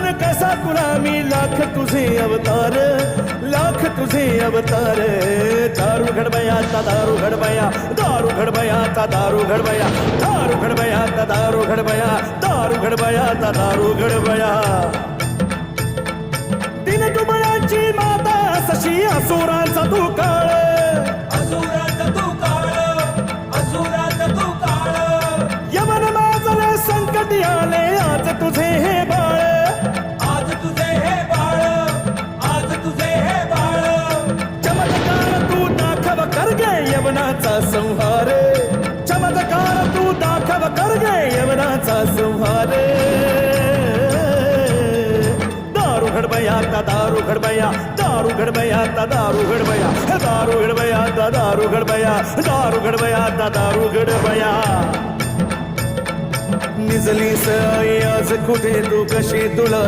जाण कसा तुला मी लाख तुझे अवतार लाख तुझे अवतार। दारू घडबयाचा दारू घडबया दारू घडबयाचा दारू घडबया दारू घडबयाचा दारू घडबया दारू घडबयाचा दारू घडबया। दिन दुबळाची माता सशी असुरांचा तू काळ असुराचा तू काळ असुराचा तू काळ यमन माझले संकट आले आज तुझे हे संहार. चमत्कार तू दाखव कर गे यवनाचा संहार. दारू घडबयाता दारू घडबया. दारू घडबयाता दारू घडबया. दारू घडबयाता दारू घडबया. दारू घडबयाता दारू घडबया. निजलीस आई आज कुठे तू कशी तुला